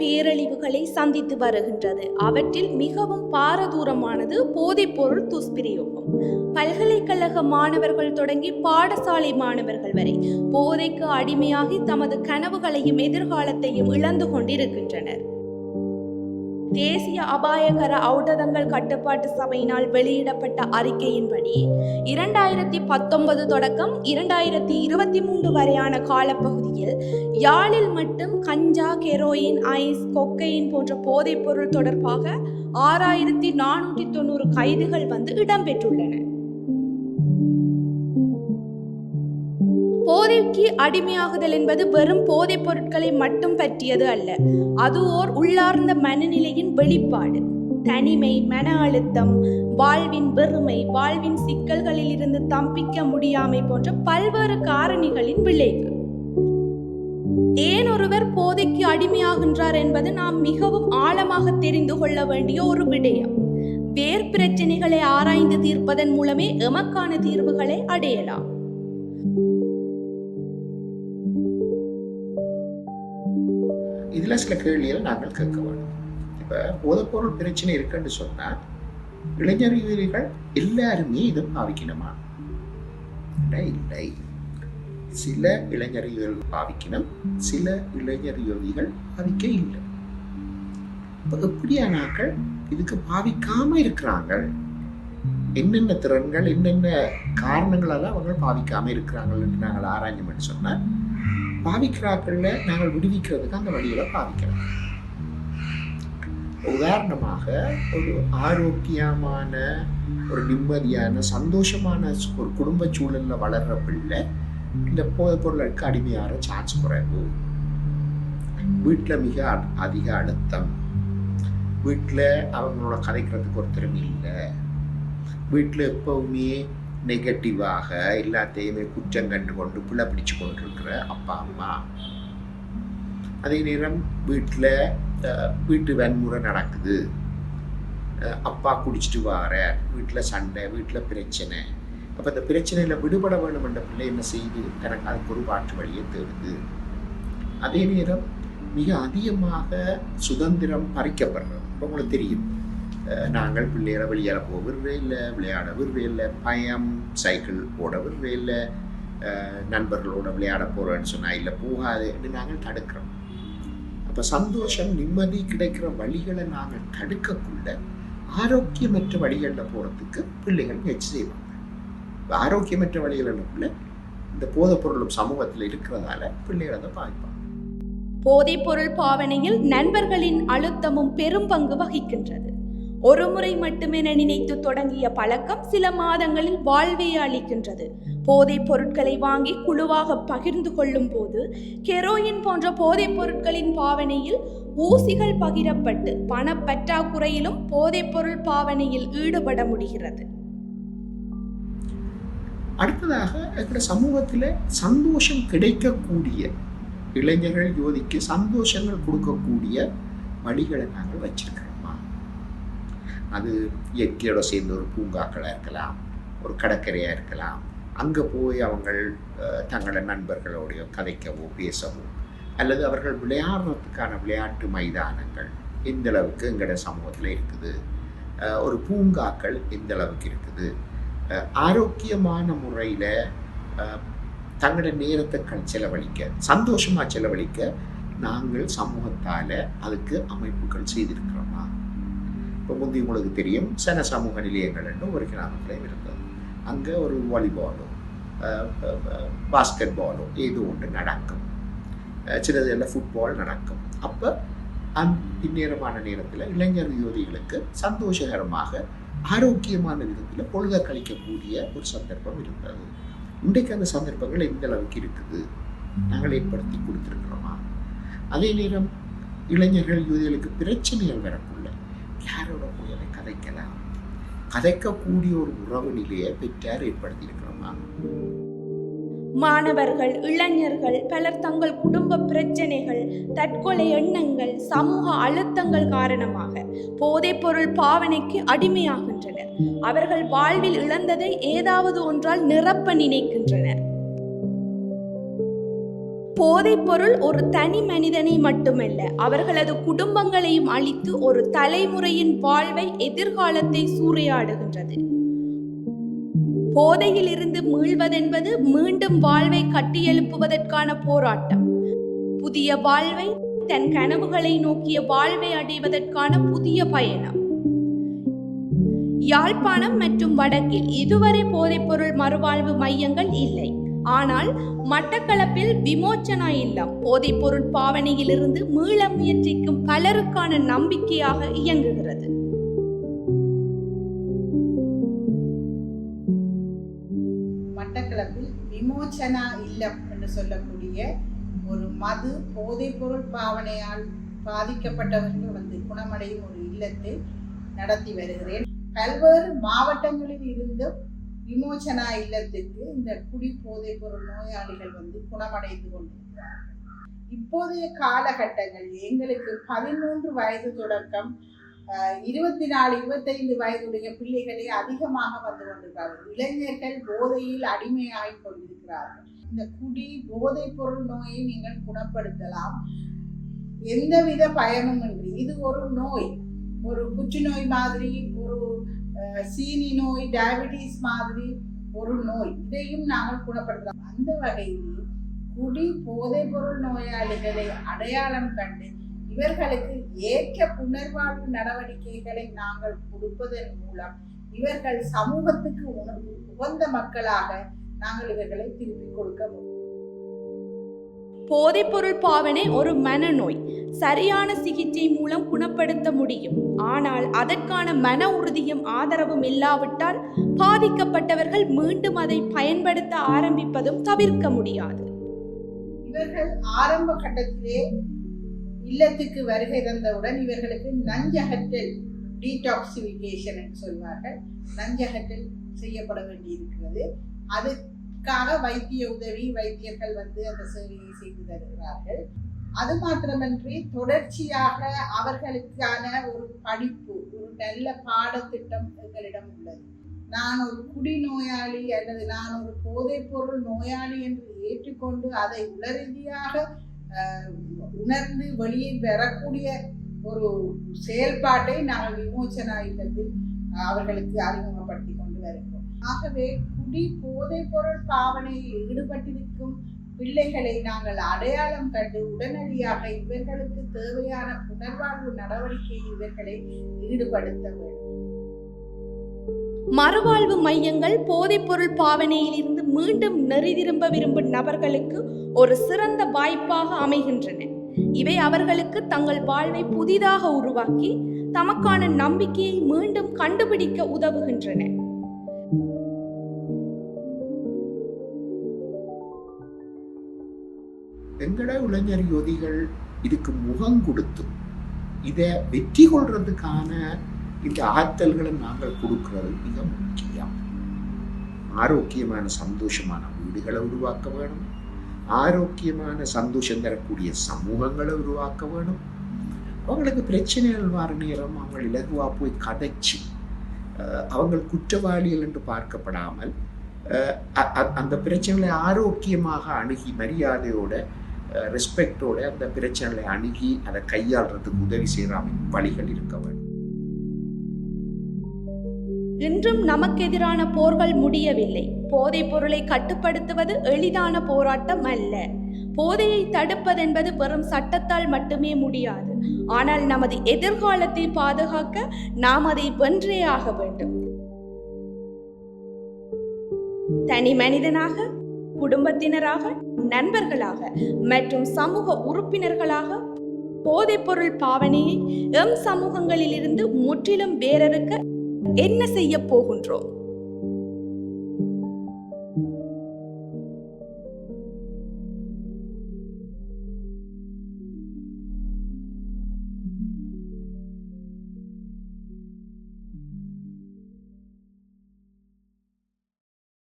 பேரழிவுகளை சந்தித்து வருகின்றது. அவற்றில் மிகவும் பாரதூரமானது போதைப்பொருள் துஷ்பிரயோகம். பல்கலைக்கழக மாணவர்கள் தொடங்கி பாடசாலை மாணவர்கள் வரை போதைக்கு அடிமையாகி தமது கனவுகளையும் எதிர்காலத்தையும் இழந்து கொண்டிருக்கின்றனர். தேசிய அபாயகர ஔடதங்கள் கட்டுப்பாட்டு சபையினால் வெளியிடப்பட்ட அறிக்கையின்படி இரண்டாயிரத்தி பத்தொன்பது தொடக்கம் இரண்டாயிரத்தி இருபத்தி மூன்று வரையான காலப்பகுதியில் யாழில் மட்டும் கஞ்சா கெரோயின் ஐஸ் கொக்கையின் போன்ற போதைப்பொருள் தொடர்பாக ஆறாயிரத்தி நானூற்றி தொண்ணூறு கைதுகள் வந்து இடம்பெற்றுள்ளன. போதைக்கு அடிமையாகுதல் என்பது வெறும் போதைப் பொருட்களை மட்டும் பற்றியது அல்ல. அது ஓர் உள்ளார்ந்த மனநிலையின் வெளிப்பாடு. தனிமை மன அழுத்தம் வாழ்வின் வெறுமை வாழ்வின் சிக்கல்களில் இருந்து தப்பிக்க முடியாமை போன்ற பல்வேறு காரணிகளின் விளைவு. ஏன் ஒருவர் போதைக்கு அடிமையாகின்றார் என்பது நாம் மிகவும் ஆழமாக தெரிந்து கொள்ள வேண்டிய ஒரு விடயம். வேர் பிரச்சனைகளை ஆராய்ந்து தீர்ப்பதன் மூலமே எமக்கான தீர்வுகளை அடையலாம். இதில் சில கேள்விகளை நாங்கள் கேட்க வேண்டும். இப்போ போதைப்பொருள் பிரச்சனை இருக்குன்னு சொன்னால் இளைஞர் எல்லாருமே இதை பாவிக்கணுமா? இல்லை, சில இளைஞர் பாவிக்கணும் சில இளைஞர் யோகிகள் பாவிக்க இல்லை. இப்போ எப்படியானாக்கள் இதுக்கு பாவிக்காம இருக்கிறாங்க? என்னென்ன திறன்கள் என்னென்ன காரணங்களால அவங்க பாவிக்காம இருக்கிறாங்கன்னு நாங்கள் ஆராய்ஞ்சோம்னு சொன்னால் பாவிக்கிறாக்கள்ல நாங்கள் விடுவிக்கிறதுக்கு அந்த வழியில பாவிக்கிறோம் உதாரணமாக ஒரு ஆரோக்கியமான ஒரு நிம்மதியான சந்தோஷமான ஒரு குடும்ப சூழல்ல வளர்ற பிள்ளை இந்த போதைப் பொருளுக்கு அடிமையாகிற சான்ஸ் குறைவு. வீட்டில் மிக அதிக அழுத்தம். வீட்டில் அவங்களோட கதைக்கிறதுக்கு ஒருத்தரும் இல்லை. வீட்டில் எப்பவுமே நெகட்டிவாக எல்லாத்தையுமே குற்றம் கண்டு கொண்டு பிள்ளை பிடிச்சு கொண்டிருக்கிற அப்பா அம்மா. அதே நேரம் வீட்டில் வீட்டு வன்முறை நடக்குது. அப்பா குடிச்சிட்டு வார வீட்டில் சண்டை வீட்டில் பிரச்சனை. அப்போ இந்த பிரச்சனையில் விடுபட வேண்டும் என்ற பிள்ளை என்ன செய்து தனக்கு அதுக்கு ஒரு மாற்று வழியை தேடுது. அதே நேரம் மிக அதிகமாக சுதந்திரம் பறிக்கப்படுறது. உங்களுக்கு தெரியும். நாங்கள் பிள்ளைகளை வெளியேற போக விரும்பவே இல்லை விளையாட விரும்பவே இல்லை. பயம் சைக்கிள் ஓட விரும்பவே இல்லை. நண்பர்களோட விளையாட போகிறோன்னு சொன்னால் இல்லை போகாதுன்னு நாங்கள் தடுக்கிறோம். அப்போ சந்தோஷம் நிம்மதி கிடைக்கிற வழிகளை நாங்கள் தடுக்கக்குள்ள ஆரோக்கியமற்ற வழிகளில் போகிறதுக்கு பிள்ளைகள் முயற்சி செய்வாங்க. இப்ப ஆரோக்கியமற்ற வழிகளுக்குள்ள இந்த போதைப் பொருளும் சமூகத்தில் இருக்கிறதால பிள்ளைகள் அதை பாதிப்பாங்க. போதைப்பொருள் பாவனையில் நண்பர்களின் அழுத்தமும் பெரும் பங்கு வகிக்கின்றது. ஒரு முறை மட்டுமென நினைத்து தொடங்கிய பழக்கம் சில மாதங்களில் வாழ்வையே அளிக்கின்றது. போதைப் பொருட்களை வாங்கி குழுவாக பகிர்ந்து கொள்ளும் போது கெரோயின் போன்ற போதைப் பொருட்களின் பாவனையில் ஊசிகள் பகிரப்பட்டு பணப்பற்றாக்குறையிலும் போதைப்பொருள் பாவனையில் ஈடுபட முடிகிறது. அடுத்ததாக எங்களோட சமூகத்தில் சந்தோஷம் கிடைக்கக்கூடிய இளைஞர்கள் யோதிக்கு சந்தோஷங்கள் கொடுக்கக்கூடிய வழிகளை நாங்கள் வச்சிருக்கிறோம். அது இயற்கையோடு சேர்ந்த ஒரு பூங்காக்களாக இருக்கலாம் ஒரு கடற்கரையாக இருக்கலாம். அங்கே போய் அவங்கள் தங்களை தங்களோட கதைக்கவோ பேசவோ அல்லது அவர்கள் விளையாடுறதுக்கான விளையாட்டு மைதானங்கள் எந்த அளவுக்கு எங்களோட சமூகத்தில் இருக்குது? ஒரு பூங்காக்கள் எந்த அளவுக்கு இருக்குது? ஆரோக்கியமான முறையில் தங்களோட நேரத்தை செலவழிக்க சந்தோஷமாக செலவழிக்க நாங்கள் சமூகத்தால் அதுக்கு அமைப்புகள் செய்திருக்கிறோம். இப்போ முந்தி உங்களுக்கு தெரியும் சன சமூக நிலையங்கள்னு ஒரு கிராமத்திலையும் இருந்தது. அங்கே ஒரு வாலிபாலோ பாஸ்கெட் பாலோ ஏதோ ஒன்று நடக்கும். சிலது எல்லாம் ஃபுட்பால் நடக்கும். அப்போ அந் இந்நேரமான நேரத்தில் இளைஞர் யுவதிகளுக்கு சந்தோஷகரமாக ஆரோக்கியமான விதத்தில் பொழுத கழிக்கக்கூடிய ஒரு சந்தர்ப்பம் இருந்தது. இன்றைக்கு அந்த சந்தர்ப்பங்கள் எந்த அளவுக்கு இருக்குது? நாங்கள் ஏற்படுத்தி கொடுத்துருக்கிறோமா? அதே நேரம் இளைஞர்கள் யுவதிகளுக்கு பிரச்சனைகள் வரக்கூடிய யாரோட போய் அதை கதைக்கலாம். கதைக்கக்கூடிய ஒரு உறவு நிலையை பெற்றார் ஏற்படுத்தி இருக்கிறோமா மாணவர்கள் இளைஞர்கள் பலர் தங்கள் குடும்ப பிரச்சனைகள் தற்கொலை எண்ணங்கள் சமூக அழுத்தங்கள் காரணமாக போதைப்பொருள் பாவனைக்கு அடிமையாகின்றனர். அவர்கள் வாழ்வில் இழந்ததை ஏதாவது ஒன்றால் நிரப்ப நினைக்கின்றனர். போதைப்பொருள் ஒரு தனி மனிதனை மட்டுமல்ல அவர்களது குடும்பங்களையும் அழித்து ஒரு தலைமுறையின் வாழ்வை எதிர்காலத்தை சூறையாடுகின்றது. போதையிலிருந்து மீள்வதென்பது மீண்டும் வாழ்வை கட்டியெழுப்புவதற்கான போராட்டம். புதிய வாழ்வை தன் கனவுகளை நோக்கிய வாழ்வை அடைவதற்கான புதிய பயணம். யாழ்ப்பாணம் மற்றும் வடக்கில் இதுவரை போதைப்பொருள் மறுவாழ்வு மையங்கள் இல்லை. ஆனால் மட்டக்களப்பில் விமோச்சனா இல்லம் போதைப்பொருள் பாவனையிலிருந்து மீள முயற்சிக்கும் பலருக்கான நம்பிக்கையாக இயங்குகிறது. மட்டக்களப்பில் விமோச்சனா இல்லம் என்று சொல்லக்கூடிய ஒரு மது போதைப்பொருள் பாவனையால் பாதிக்கப்பட்டவர்கள் வந்து குணமடையும் ஒரு இல்லத்தை நடத்தி வருகிறேன். பல்வேறு மாவட்டங்களில் இருந்தும் விமோச்சனா இல்லத்துக்கு இந்த குடி போதைப் பொருள் நோயாளிகள் வந்து குணமடைந்து கொண்டிருக்கிறார்கள். இப்போதைய காலகட்டங்களில் எங்களுக்கு பதிமூன்று வயது தொடக்கம் இருபத்தி நாலு இருபத்தைந்து வயதுடைய பிள்ளைகளே அதிகமாக வந்து கொண்டிருக்கிறார்கள். இளைஞர்கள் போதையில் அடிமையாகிக் கொண்டிருக்கிறார்கள். இந்த குடி போதைப் பொருள் நோயை நீங்கள் குணப்படுத்தலாம். எந்தவித பயமும் இன்றி இது ஒரு நோய். ஒரு புற்றுநோய் மாதிரி ஒரு சீனி நோய் டயபிட்டிஸ் மாதிரி ஒரு நோய் இதையும் நாங்கள் குணப்படுத்தலாம். அந்த வகையில் குடி போதை பொருள் நோயாளிகளை அடையாளம் கண்டு இவர்களுக்கு ஏற்ற புனர்வாழ்வு நடவடிக்கைகளை நாங்கள் கொடுப்பதன் மூலம் இவர்கள் சமூகத்துக்கு உண- உகந்த மக்களாக நாங்கள் இவர்களை திருப்பிக் கொடுக்க முடியும். போதைப்பொருள் பாவனை ஒரு மனநோய். சரியான சிகிச்சை மூலம் குணப்படுத்த முடியும். ஆனால் அதற்கான மன உறுதியும் ஆதரவும் இல்லாவிட்டால் பாதிக்கப்பட்டவர்கள் மீண்டும் அதை பயன்படுத்த ஆரம்பிப்பதும் தவிர்க்க முடியாது. இவர்கள் ஆரம்ப கட்டத்திலே இல்லத்துக்கு வருகை தந்தவுடன் இவர்களுக்கு நஞ்சகற்றல் டீடாக்சிபிகேஷன் என்று சொல்வார்கள். நஞ்சகற்றல் செய்யப்பட வேண்டியிருக்கிறது. அது அதுக்காக வைத்திய உதவி வைத்தியர்கள் வந்து அந்த சேவையை செய்து தருகிறார்கள். அது மாத்திரமன்றி தொடர்ச்சியாக அவர்களுக்கான ஒரு படிப்பு ஒரு நல்ல பாடத்திட்டம் எங்களிடம் உள்ளது. நான் ஒரு குடிநோயாளி அல்லது நான் ஒரு போதைப்பொருள் நோயாளி என்று ஏற்றுக்கொண்டு அதை உளரீதியாக உணர்ந்து வெளியே வரக்கூடிய ஒரு செயல்பாட்டை நாங்கள் விமோச்சனா இல்லத்தில் அவர்களுக்கு அறிமுகப்படுத்தி கொண்டு வருகிறோம். ஆகவே குடி போதைப்பொருள் பாவனையில் ஈடுபட்டிருக்கும் பிள்ளைகளை நாங்கள் அடையாளம் கண்டு உடனடியாக இவர்களுக்கு தேவையான புனர்வாழ்வு நடவடிக்கை இவர்களை ஈடுபடுத்த வேண்டும். மறுவாழ்வு மையங்கள் போதைப்பொருள் பாவனையிலிருந்து மீண்டும் நெறி திரும்ப விரும்பும் நபர்களுக்கு ஒரு சிறந்த வாய்ப்பாக அமைகின்றன. இவை அவர்களுக்கு தங்கள் வாழ்வை புதிதாக உருவாக்கி தமக்கான நம்பிக்கையை மீண்டும் கண்டுபிடிக்க உதவுகின்றன. எங்கட இளைஞர் யோதிகள் இதுக்கு முகம் கொடுத்து இதை வெற்றி கொள்றதுக்கான இந்த ஆற்றல்களை நாங்கள் கொடுக்கிறது மிக முக்கியம். ஆரோக்கியமான சந்தோஷமான வீடுகளை உருவாக்க வேணும். ஆரோக்கியமான சந்தோஷம் தரக்கூடிய சமூகங்களை உருவாக்க வேணும். அவங்களுக்கு பிரச்சனைகள் வர நேரம் அவங்க இலகுவா போய் கதைச்சு அவங்கள் குற்றவாளிகள் என்று பார்க்கப்படாமல் அந்த பிரச்சனைகளை ஆரோக்கியமாக அணுகி மரியாதையோட ரெஸ்பெக்டோட அந்த பிரச்சனைகளை அணுகி அதை கையாளுறதுக்கு உதவி செய்கிற வழிகள் இருக்க வேண்டும். இன்றும் நமக்கெதிரான போர்கள் முடியவில்லை. போதைப் பொருளை கட்டுப்படுத்துவது எளிதான போராட்டம் அல்ல. போதையை தடுப்பதென்பது வெறும் சட்டத்தால் மட்டுமே முடியாது. ஆனால் நமது எதிர்காலத்தை பாதுகாக்க நாம் அதை வென்றே ஆக வேண்டும். தனி மனிதனாக குடும்பத்தினராக நண்பர்களாக மற்றும் சமூக உறுப்பினர்களாக போதைப்பொருள் பாவனையை எம் சமூகங்களிலிருந்து முற்றிலும் வேறறுக்க என்ன செய்ய போகின்றோம்?